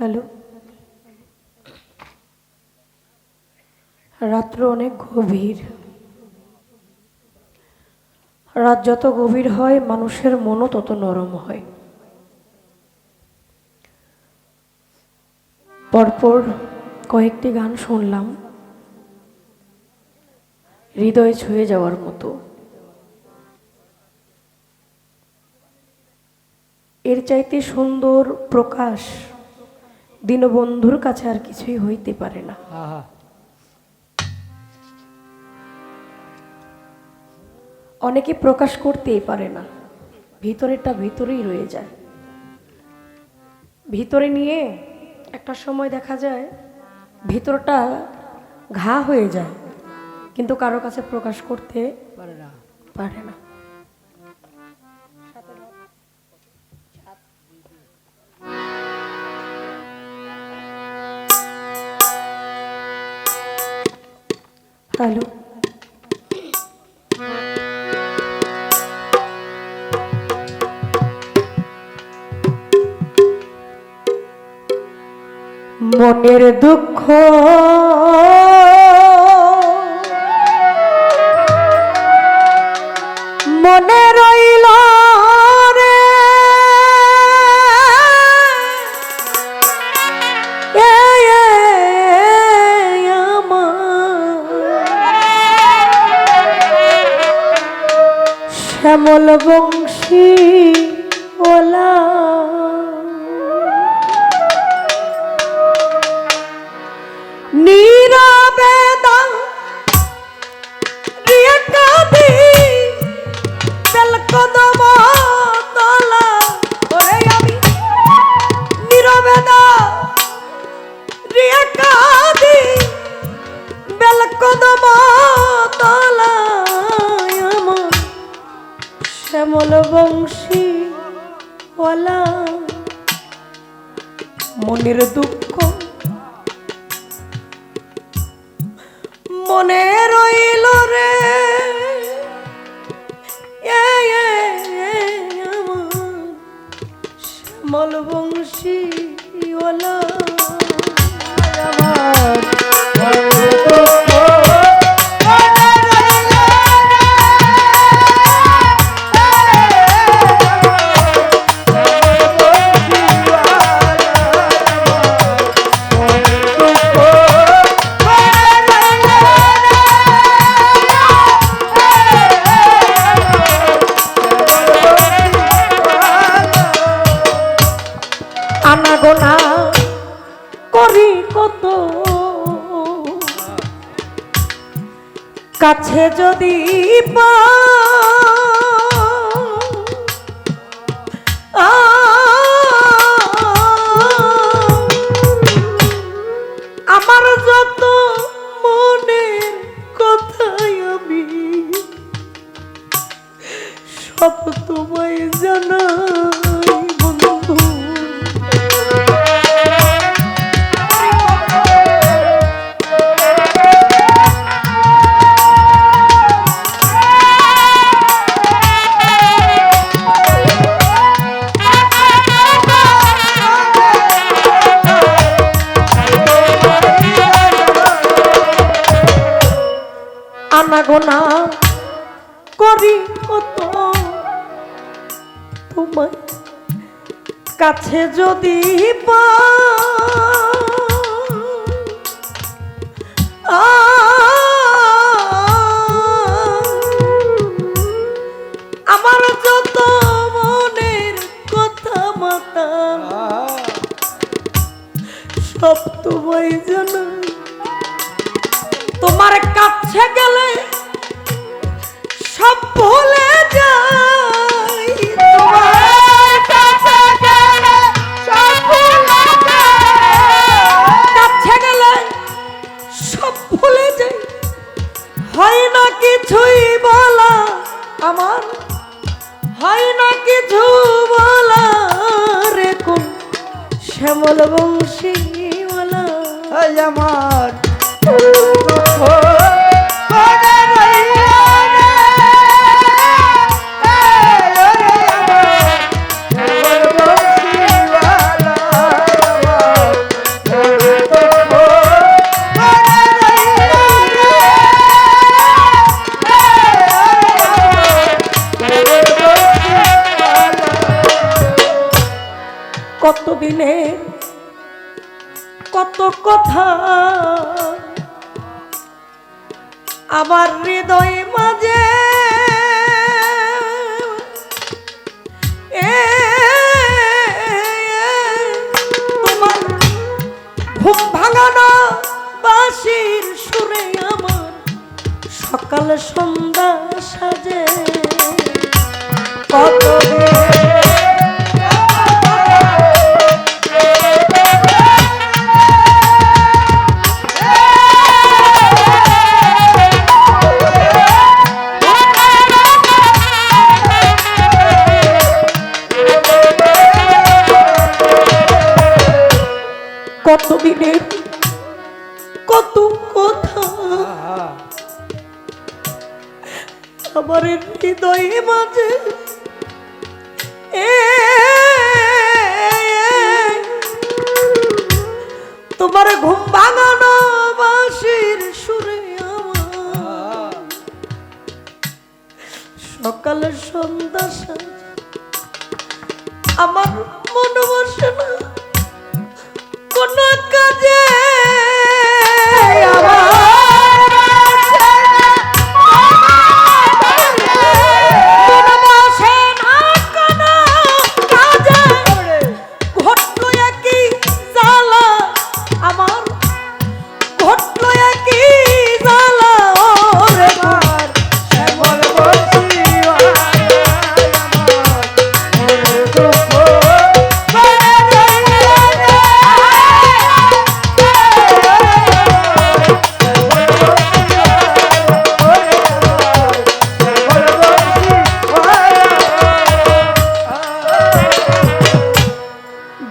Hello. রাত্র অনেক গভীর। রাত যত গভীর হয়, মানুষের মনও তত নরম হয়। পরপর কয়েকটি গান শুনলাম। হৃদয়ে ছুঁয়ে যাওয়ার মতো। এর চাইতে সুন্দর প্রকাশ দীনবন্ধুর কাছে আর কিছুই হইতে পারে না। অনেকে প্রকাশ করতেই পারে না। ভিতরেরটা ভিতরেই রয়ে যায়। ভিতরে নিয়ে একটা সময় দেখা যায় ভিতরটা ঘা হয়ে যায় কিন্তু কারও কাছে প্রকাশ করতে পারে না। পারে না। হ্যালো মনের দুঃখ শ্যামল বংশী। দুঃখ। মনে রইল রে এ, এ, এ, আমার শ্যামল বংশী ওলা করি কত? কাছে যদি পা আমার যত মনের কথাই আমি সব তোমায় জানাই বন্ধু। আনাগোনা করি কত তোমার কাছে যদি পা আমার যত মনের কথা মাতা, সব তোমায় জানা তোমার কাছে গেলে সব ভুলে কাছে সব ভুলে যাই। কাছে গেলে সব হয় না কিছুই বলা আমার, হয় না কিছু বলা রে কোন শ্যামল বংশী বলা আমার আমার হৃদয় মাঝে তোমার ঘুম ভাঙানো বাঁশির সুরে আমার সকাল সন্ধ্যা সাজে। কত কথা। আমার হৃদয়ে মাঝে তোমার ঘুম ভাঙানো বাঁশির সুরে সকাল সন্ধ্যা আমার মন বসে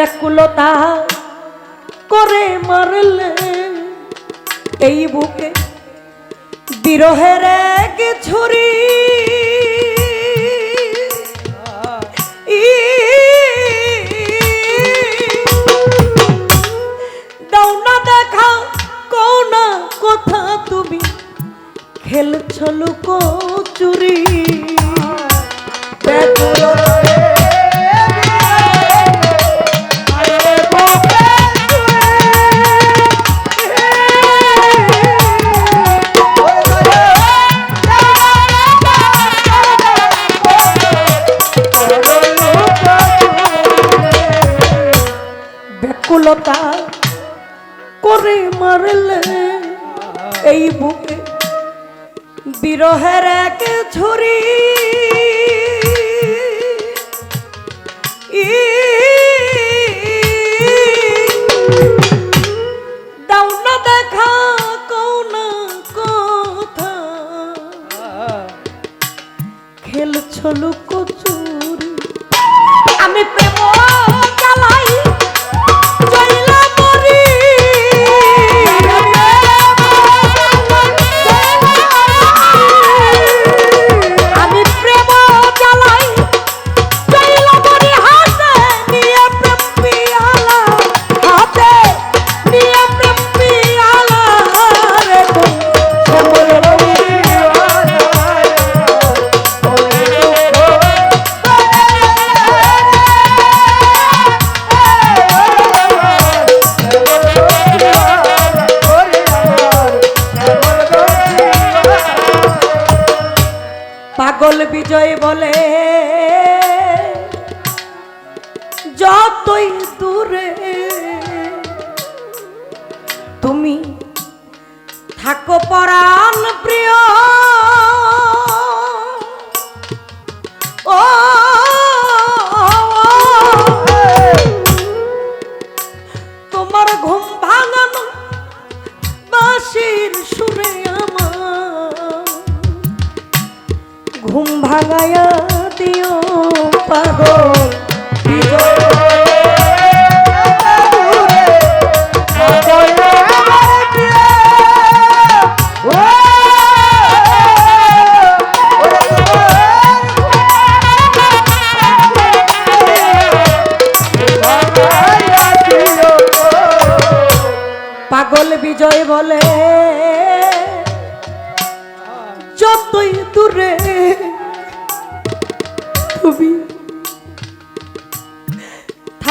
ব্যাকুলতা করে মারলে এই বুকে বিরহের এক ছুরি? দাও না খেলছ লুকোচুরি। ব্যাকুলতা ব্যাকুলতা করে মারলে এই বুকে বিরহের এক কথা। খেলছ লুকোচুরি পাগল বিজয় বলে। যতই দূরে তুমি থাকো পরাণ প্রিয়। ও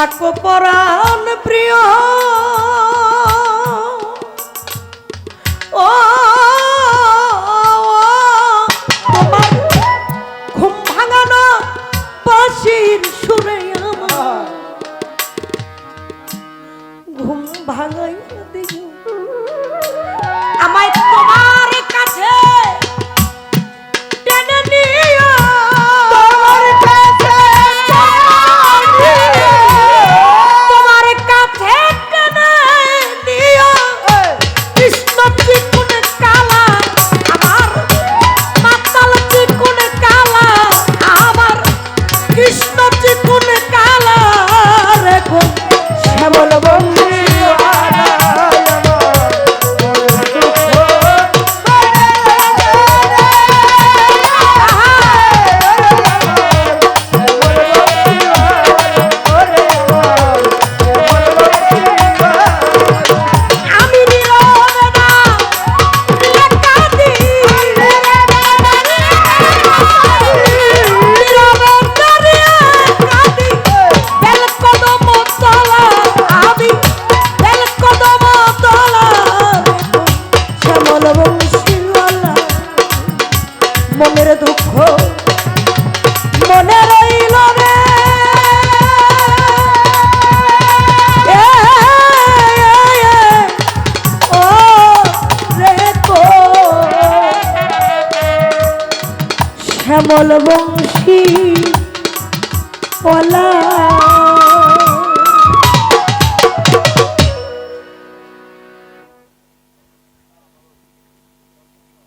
থাকো পরাণ প্রিয়। শ্যামল বংশী ওলা